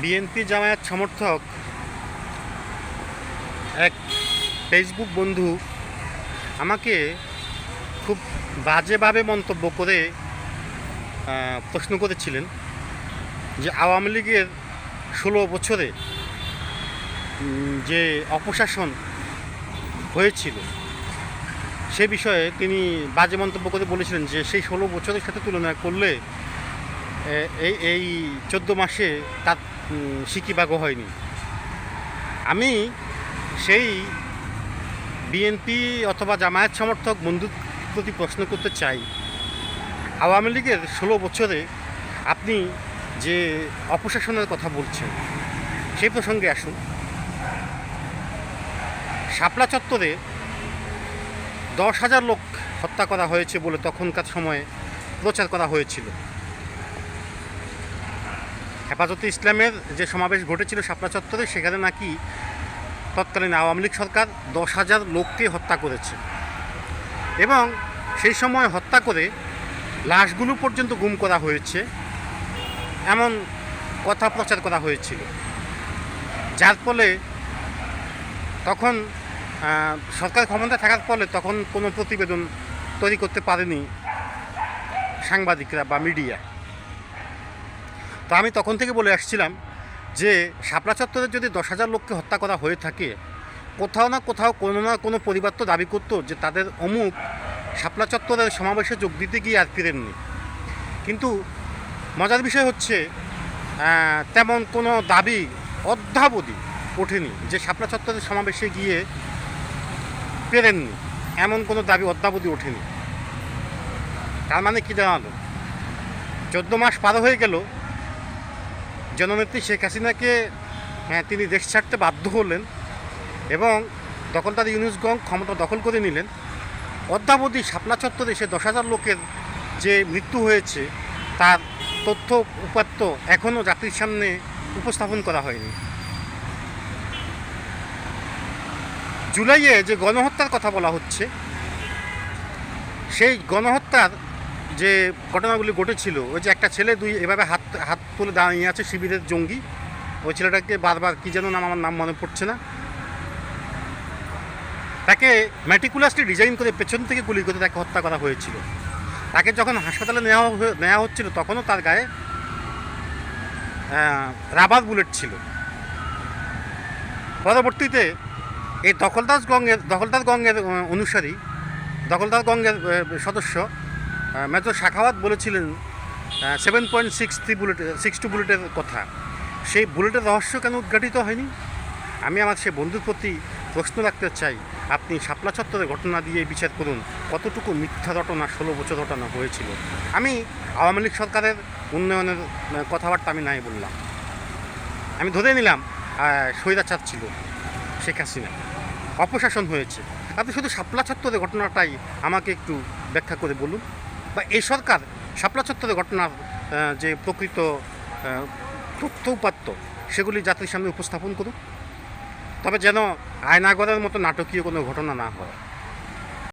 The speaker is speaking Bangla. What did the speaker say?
বিএনপি জামায়াত সমর্থক এক ফেসবুক বন্ধু আমাকে খুব বাজেভাবে মন্তব্য করে প্রশ্ন করেছিলেন যে আওয়ামী লীগের ষোলো বছরে যে অপশাসন হয়েছিল, সে বিষয়ে তিনি বাজে মন্তব্য করে বলেছিলেন যে সেই ষোলো বছরের সাথে তুলনা করলে এই এই চোদ্দ মাসে তার উম, সিকিবাগও হয়নি। আমি সেই বিএনপি অথবা জামায়াত সমর্থক বন্ধুর প্রতি প্রশ্ন করতে চাই। আওয়ামী লীগের ষোলো বছরে আপনি যে অপশাসনের কথা বলছেন সেই প্রসঙ্গে আসুন। শাপলা চত্বরে দশ হাজার লোক হত্যা করা হয়েছে বলে তখনকার সময়ে প্রচার করা হয়েছিল। হেফাজতে ইসলামের যে সমাবেশ ঘটেছিল শাপলা চত্বরে, সেখানে নাকি তৎকালীন আওয়ামী লীগ সরকার দশ হাজার লোককে হত্যা করেছে। এবং সেই সময় হত্যা করে লাশগুলো পর্যন্ত গুম করা হয়েছে, এমন কথা প্রচার করা হয়েছিল। যার ফলে তখন সরকার ক্ষমতায় থাকার ফলে তখন কোনো প্রতিবেদন তৈরি করতে পারেনি সাংবাদিকরা বা মিডিয়া। তো আমি তখন থেকে বলে আসছিলাম যে শাপলা চত্বরে যদি দশ হাজার লোককে হত্যা করা হয়ে থাকে, কোথাও না কোথাও কোনো না কোনো পরিবার তো দাবি করতো যে তাদের অমুক শাপলা চত্বরের সমাবেশে যোগ দিতে গিয়ে আর ফিরেননি। কিন্তু মজার বিষয় হচ্ছে তেমন কোনো দাবি অদ্যাবধি ওঠেনি যে শাপলা চত্বরের সমাবেশে গিয়ে পেরেননি এমন কোনো দাবি অদ্যাবধি ওঠেনি। তার মানে কী জানালো চোদ্দ মাস পার হয়ে গেল জননেত্রী শেখ হাসিনাকে হ্যাঁ, তিনি দেশ ছাড়তে বাধ্য হলেন এবং দখলদার ইউনুসগং ক্ষমতা দখল করে নিলেন। অদ্যাবধি শাপলা চত্বরে সে দশ হাজার লোকের যে মৃত্যু হয়েছে তার তথ্য উপাত্ত এখনও জাতির সামনে উপস্থাপন করা হয়নি। জুলাইয়ে যে গণহত্যার কথা বলা হচ্ছে সেই গণহত্যার যে ঘটনাগুলি ঘটেছিল ওই যে একটা ছেলে দুই এভাবে হাত হাত তুলে দাঁড়িয়ে আছে শিবিরের জঙ্গি। ওই ছেলেটাকে বারবার কী যেন নাম আমার নাম মনে পড়ছে না। তাকে ম্যাটিকুলাসলি ডিজাইন করে পেছন থেকে গুলি করে তাকে হত্যা করা হয়েছিল। তাকে যখন হাসপাতালে নেওয়া নেওয়া হচ্ছিল তখনও তার গায়ে রাবার বুলেট ছিল। পরবর্তীতে এই দখলদাস গঙ্গের দখলদার গঙ্গের অনুসারী দখলদার গঙ্গের সদস্য মেজর শাখাওয়াত বলেছিলেন seven point six three bullet six two বুলেটের কথা। সেই বুলেটের রহস্য কেন উদ্ঘাটিত হয়নি? আমি আমার সে বন্ধুর প্রতি প্রশ্ন রাখতে চাই, আপনি শাপলা চত্বরের ঘটনা দিয়ে বিচার করুন, কতটুকু মিথ্যা ঘটনা, ষোলো বছর ঘটনা হয়েছিল? আমি আওয়ামী লীগ সরকারের উন্নয়নের কথাবার্তা আমি নাই বললাম। আমি ধরে নিলাম স্বৈরাচার ছিল, শেখ হাসিনা। অপশাসন হয়েছে। আপনি শুধু শাপলা চত্বরের ঘটনাটাই আমাকে একটু ব্যাখ্যা করে বলুন? বা এই সরকার শাপলা চত্বরের ঘটনার যে প্রকৃত তথ্য উপাত্ত, সেগুলি জাতির সামনে উপস্থাপন করুক। তবে যেন আয়নাগরের মতো নাটকীয় কোনো ঘটনা না হয়।